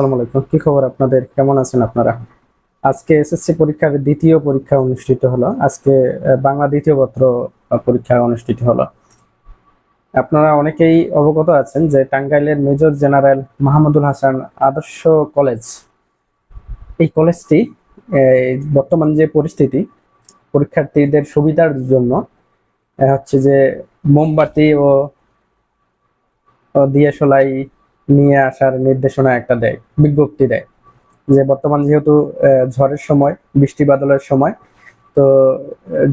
আসসালামু আলাইকুম। কি খবর আপনাদের? কেমন আছেন আপনারা? আজকে এসএসসি পরীক্ষার দ্বিতীয় পরীক্ষা অনুষ্ঠিত হলো। আজকে বাংলা দ্বিতীয় পত্র পরীক্ষা অনুষ্ঠিত হলো। আপনারা অনেকেই অবগত আছেন যে টাঙ্গাইলের মেজর জেনারেল মাহমুদুল হাসান আদর্শ কলেজ, এই কলেজটি বর্তমান যে পরিস্থিতি, পরীক্ষার্থীদের সুবিধার জন্য হচ্ছে যে মোমবাতি ও ও দিয়াশলাই নিয়ে আসার নির্দেশনা একটা দেয়, বিজ্ঞপ্তি দেয়। যে বর্তমান যেহেতু ঝড়ের সময়, বৃষ্টি বাদলের সময়, তো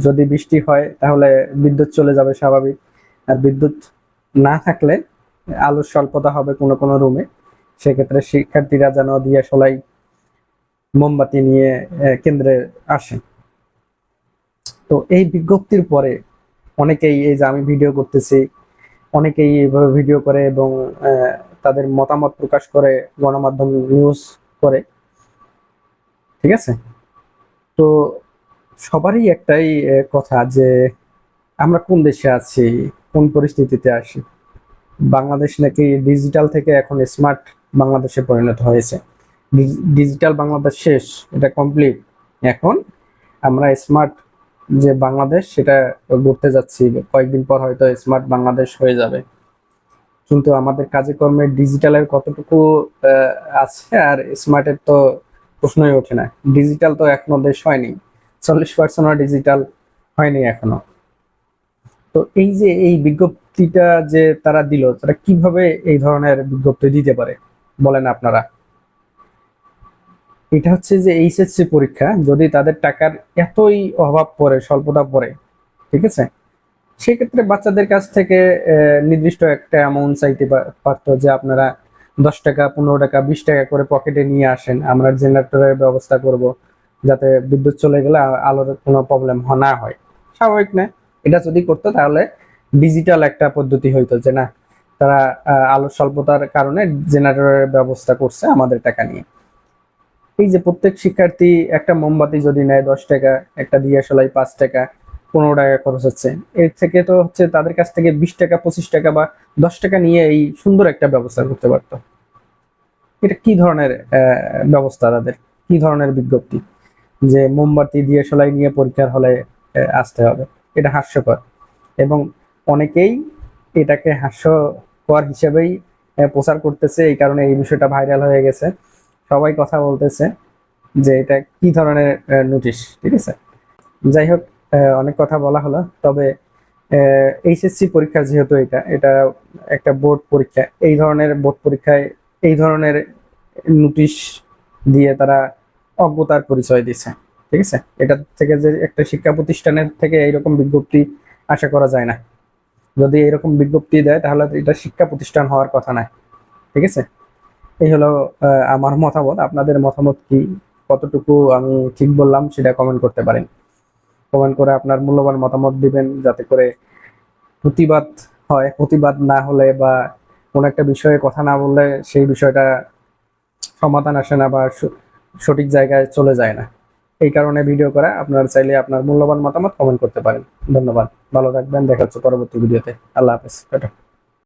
যদি বৃষ্টি হয় তাহলে বিদ্যুৎ চলে যাবে স্বাভাবিক। আর বিদ্যুৎ না থাকলে আলোর স্বল্পতা হবে কোনো কোনো রুমে। সেক্ষেত্রে শিক্ষার্থীরা যেন দিয়াশলাই মোমবাতি নিয়ে কেন্দ্রে আসে। তো এই বিজ্ঞপ্তির পরে অনেকেই এই যে আমি ভিডিও করতেছি, অনেকেই এইভাবে ভিডিও করে এবং তাদের মতামত প্রকাশ করে, গণমাধ্যম নিউজ করে। ঠিক আছে? তো সবারই একটাই কথা যে আমরা কোন দেশে আছি, কোন পরিস্থিতিতে আসি বাংলাদেশ নাকি ডিজিটাল থেকে এখন স্মার্ট বাংলাদেশে পরিণত হয়েছে। ডিজিটাল বাংলাদেশ শেষ, এটা কমপ্লিট এখন আমরা স্মার্ট যে বাংলাদেশ, সেটা গড়তে যাচ্ছি। কয়েকদিন পর হয়তো স্মার্ট বাংলাদেশ হয়ে যাবে। কিন্তু আমাদের কাজে কর্মে ডিজিটালের কতটুকু আছে আর স্মার্টের তো প্রশ্নই ওঠে না। ডিজিটাল তো এখনও দেশ হয়নি। চল্লিশ পার্সেন্ট ডিজিটাল হয়নি এখনও। তো এই যে এই বিজ্ঞপ্তিটা যে তারা দিল, তারা কীভাবে এই ধরনের বিজ্ঞপ্তি দিতে পারে? বলেন আপনারা। এটা হচ্ছে যে এইচএসসি পরীক্ষা, যদি তাদের টাকার এতই অভাব পড়ে, স্বল্পতা পড়ে, ঠিক আছে? সেক্ষেত্রে বাচ্চাদের কাছ থেকে নির্দিষ্ট একটা অ্যামাউন্ট চাইতে পারতো যে আপনারা দশ টাকা, পনেরো টাকা, বিশ টাকা করে পকেটে নিয়ে আসেন। আমরা জেনারেটরের ব্যবস্থা করব যাতে বিদ্যুৎ চলে গেলে আলোর কোনো প্রবলেম না হয়। স্বাভাবিক না? এটা যদি করতো তাহলে ডিজিটাল একটা পদ্ধতি হইতো যে না, তারা আলোর স্বল্পতার কারণে জেনারেটরের ব্যবস্থা করছে আমাদের টাকা নিয়ে। এই যে প্রত্যেক শিক্ষার্থী একটা মোমবাতি যদি নেয় দশ টাকা, একটা দিয়ে দিয়াশলাই পাঁচ টাকা পনেরো টাকা খরচ হচ্ছে। এর থেকে তো হচ্ছে তাদের কাছ থেকে বিশ টাকা, পঁচিশ টাকা বা দশ টাকা নিয়ে এই সুন্দর একটা ব্যবস্থা করতে পারতো। এটা কি ধরনের ব্যবস্থা তাদের? কি ধরনের বিজ্ঞপ্তি? যে মোমবাতি দিয়ে সেলাই নিয়ে পরীক্ষার হলে আসতে হবে। এটা হাস্যকর। এবং অনেকেই এটাকে হাস্যকর হিসেবেই প্রচার করতেছে। এই কারণে এই বিষয়টা ভাইরাল হয়ে গেছে। সবাই কথা বলতেছে যে এটা কি ধরনের নোটিশ, ঠিক আছে? যাই হোক অনেক কথা বলা হলো। তবে এইচএসসি পরীক্ষা যেহেতু এটা এটা একটা বোর্ড পরীক্ষা। এই ধরনের বোর্ড পরীক্ষায় এই ধরনের নোটিশ দিয়ে তারা অজ্ঞতার পরিচয় দিচ্ছে ঠিক আছে? এটা থেকে যে একটা শিক্ষা প্রতিষ্ঠানের থেকে এইরকম বিজ্ঞপ্তি আশা করা যায় না। যদি এরকম বিজ্ঞপ্তি দেয়, তাহলে এটা শিক্ষা প্রতিষ্ঠান হওয়ার কথা না ঠিক আছে? এই হলো আমার মতামত। আপনাদের মতামত কি? কতটুকু আমি ঠিক বললাম, সেটা কমেন্ট করতে পারেন। কমেন্ট করে আপনার মূল্যবান মতামত দিবেন যাতে করে প্রতিবাদ হয়। প্রতিবাদ না হলে বা কোনো একটা বিষয়ে কথা না বললে সেই বিষয়টা সমাধান আসে না বা সঠিক জায়গায় চলে যায় না। এই কারণে ভিডিও করা, আপনার চাইলে আপনার মূল্যবান মতামত কমেন্ট করতে পারেন। ধন্যবাদ। ভালো থাকবেন। দেখা হচ্ছে পরবর্তী ভিডিওতে। আল্লাহ হাফেজ।